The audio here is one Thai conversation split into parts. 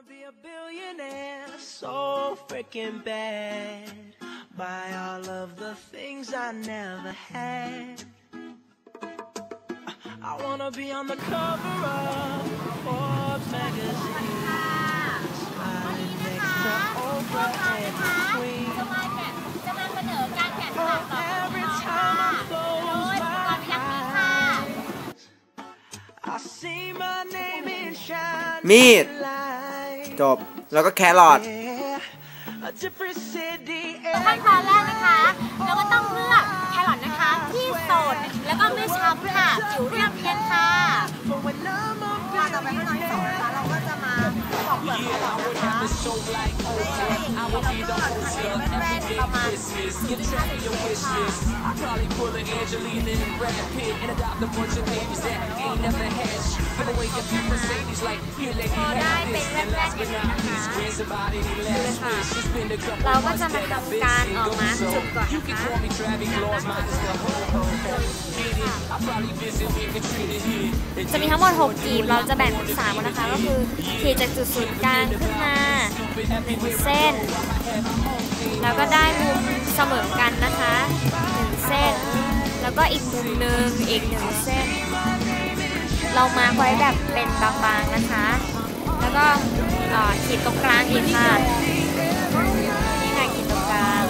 wanna be a billionaire so freaking bad. Buy all of the things I never had. I wanna be on the cover of Forbes magazine. Smiling next to Oprah and the จะ Queen. มาแข่งจะมาเสนอการแข่งขั Oh, นต่อ every ค่ะ time I โด close ยก่อน my ยักษ์นี้ค่ะ eyes, I see my name in shining มีด lights. จบ แล้วก็แครอท Yeah, a different city ขั้นตอนแรกนะคะ เราก็ต้องเลือกแครอทนะคะ ที่โสดแล้วก็ไม่ช้ำค่ะผิวเรียบเนียนค่ะ But when I'm a มาต่อไปขั้นตอนที่สองนะคะเราก็จะมาปอกเปลือกแครอทนะคะให้อย่างนี้แล้วก็หั่นเป็นแว่นๆประมาณ0.5เซนติเมตรค่ะ พอได้เป็นแว่นๆอย่านะคะเลยค่ะเราก็จะมาทำการออกมาจุดก่อนนะคะจะมีทั้งหมด 6กลีบเราจะแบ่งเป็น3นะคะ ก็คือขีดจากจุดศูนย์กลางขึ้นมาหนึ่งเส้น แล้วก็ได้มุมเสมอกันนะคะหนึ่งเส้น แล้วก็อีกมุมหนึ่งอีกหนึ่งเส้น เรามาไว้แบบเป็นบางๆนะคะ แล้วก็ขีดตรงกลางอีกค่ะนี่ค่ะขีดตรงกลาง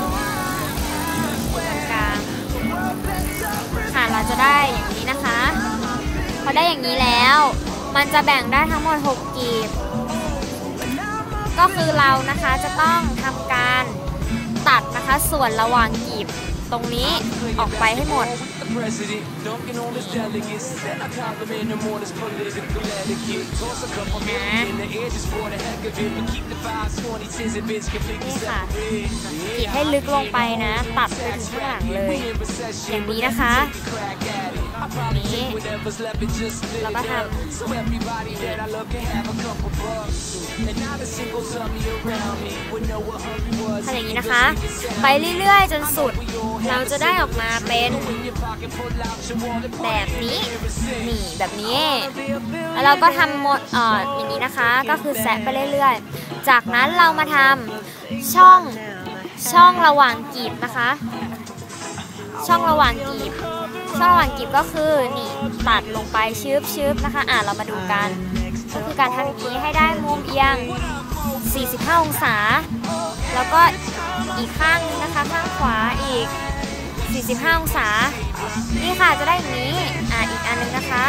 ขีดตรงกลางค่ะเราจะได้อย่างนี้นะคะ พอได้อย่างนี้แล้ว มันจะแบ่งได้ทั้งหมด 6 กีบ ก็คือเรานะคะจะต้องทำการตัดนะคะส่วนระหว่างกีบตรงนี้ออกไปให้หมด president, dunking on his delegates. Then I compliment him on his political etiquette. Toss a couple million in the air just for the heck of it. But keep the fives, 20, 10s, and bits completely นี่ค่ะ separate. ขีดให้ลึกลงไปนะ ตัดไปถึงข้างหลังเลย We in recession, อย่าง but นี้นะคะ แล้วก็ it ท up. So everybody that I love can have a couple bucks. And now the singles of me around me would know what hungry was. ำทำอย่างนี้นะคะ ไปเรื่อยๆ จนสุด เราจะได้ออกมาเป็นแบบนี้ นี่แบบนี้ แล้วเราก็ทำหมดเอ่ออย่างนี้นะคะ ก็คือแซะไปเรื่อยๆ จากนั้นเรามาทำช่องช่องระหว่างกีบนะคะ ช่องระหว่างกีบ ช่องหว่างกีบก็คือนี่ตัดลงไปชืบชืบนะคะ อ่าเรามาดูกัน ก็คือการทำอย่างนี้ให้ได้มุมเอียง 45 องศา แล้วก็อีกข้างนึงนะคะ ข้างขวาอีก 45 องศา นี่ค่ะจะได้อย่างนี้ อ่าอีกอันนึงนะคะ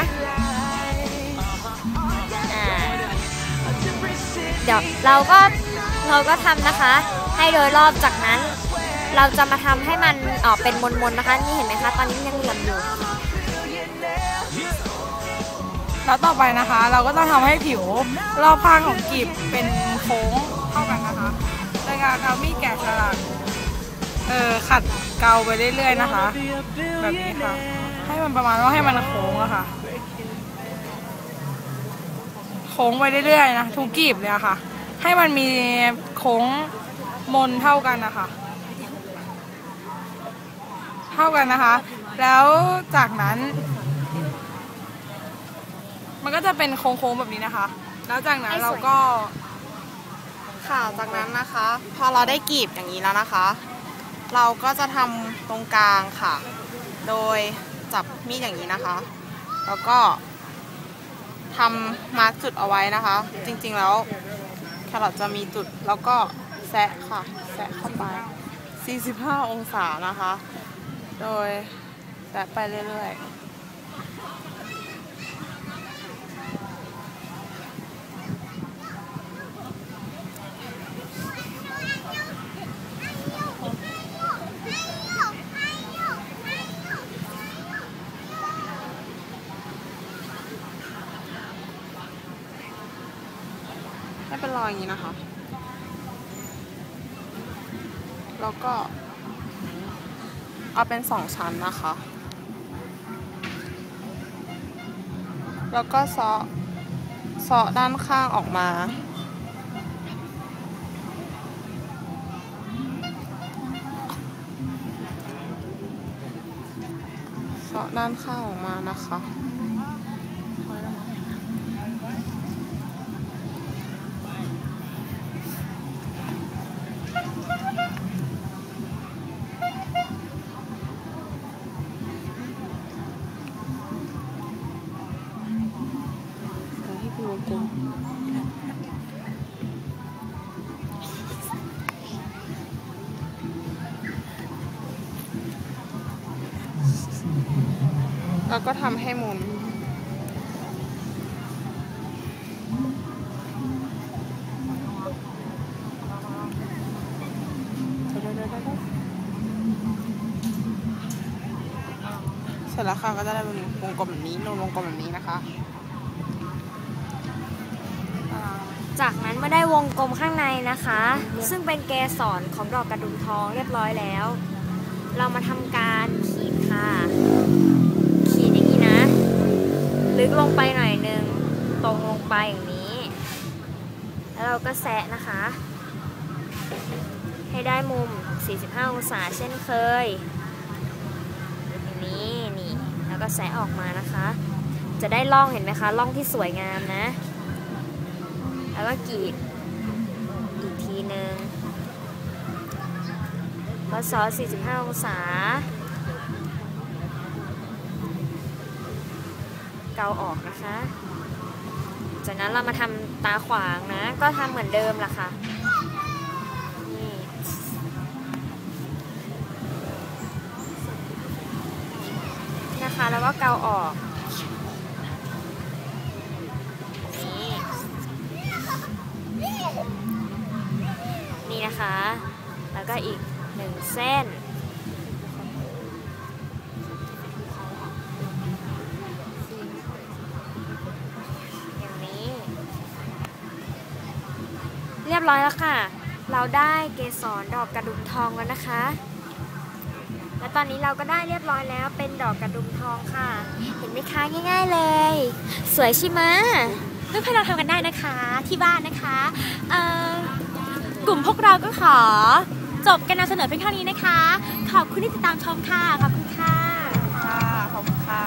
อ่าเดี๋ยวเราก็เราก็ทำนะคะ ให้โดยรอบจากนั้น เราจะมาทำให้มันออกเป็นมนๆนะคะ นี่เห็นไหมคะ ตอนนี้ยังหลี่ยมอยู่ แล้วต่อไปนะคะ เราก็ต้องทำให้ผิวรอบข้างของกีบเป็นโค้งเท่ากันนะคะโดยการเอามีดแกะสลักเออขัดเกาไปเรื่อยๆนะคะ แบบนี้ค่ะ ให้มันประมาณว่าให้มันโค้งอะค่ะ โค้งไปเรื่อยๆนะทุกกีบเลยอะค่ะ ให้มันมีโค้งมนเท่ากันนะคะ เท่ากันนะคะ แล้วจากนั้น มันก็จะเป็นโค้งๆแบบนี้นะคะ แล้วจากนั้นเราก็ ค่ะจากนั้นนะคะ พอเราได้กรีบอย่างนี้แล้วนะคะ เราก็จะทำตรงกลางค่ะ โดยจับมีดอย่างนี้นะคะ แล้วก็ทำมาร์กจุดเอาไว้นะคะ จริงๆแล้วแครอทจะมีจุดแล้วก็แซะค่ะ แซะเข้าไป 45 องศานะคะ โดยแซะไปเรื่อยๆให้เป็นรอยอย่างนี้นะคะ แล้วก็ เอาเป็นสองชั้นนะคะ แล้วก็เซาะเซาะด้านข้างออกมาเซาะด้านข้างออกมานะคะ แล้วก็ทำให้หมุนเสร็จแล้วค่ะก็จะได้เป็นวงกลมแบบนี้นูนวงกลมแบบนี้นะคะอ่าจากนั้นเมื่อได้วงกลมข้างในนะคะ ซึ่งเป็นเกสรของดอกกระดุมทองเรียบร้อยแล้ว เรามาทำการขีดค่ะ ขีดอย่างนี้นะ ลึกลงไปหน่อยนึงตรงลงไปอย่างนี้ แล้วเราก็แซะนะคะ ให้ได้มุม 45 องศาเช่นเคยอย่างนี้นี่แล้วก็แซะออกมานะคะ จะได้ร่องเห็นไหมคะร่องที่สวยงามนะ แล้วก็กรีดอีกทีนึ่งก็ซอ45 องศาาออกนะคะ จากนั้นเรามาทำตาขวางนะ ก็ทำเหมือนเดิมล่ะค่ะนะคะแล้วก็เกาออกนี่นี่นะคะ แล้วก็อีกหนึ่งเส้น ยบร้อยแล้วค่ะ เราได้เกสรดอกกระดุมทองแล้วนะคะ และตอนนี้เราก็ได้เรียบร้อยแล้วเป็นดอกกระดุมทองค่ะ เห็นไหมคะง่าย ๆเลย สวยใช่ไหมเพื่อนๆเราทำกันได้นะคะที่บ้านนะคะเอ่อกลุ่มพวกเราก็ขอ จบการนำเสนอเพียงเท่านี้นะคะ ขอบคุณที่ติดตามชมค่ะขอบคุณค่ะค่ะขอบคุณค่ะ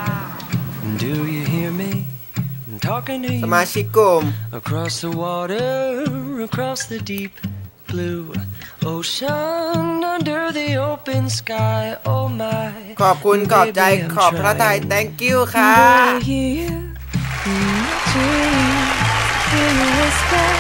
Do you hear me talking to ส you มาชิกกลุ่ม across the water, across the deep blue ocean, under the open sky? Oh my. ขอบคุณขอบใจ baby, I'm ขอบพระทัย trying. thank you ค่ะ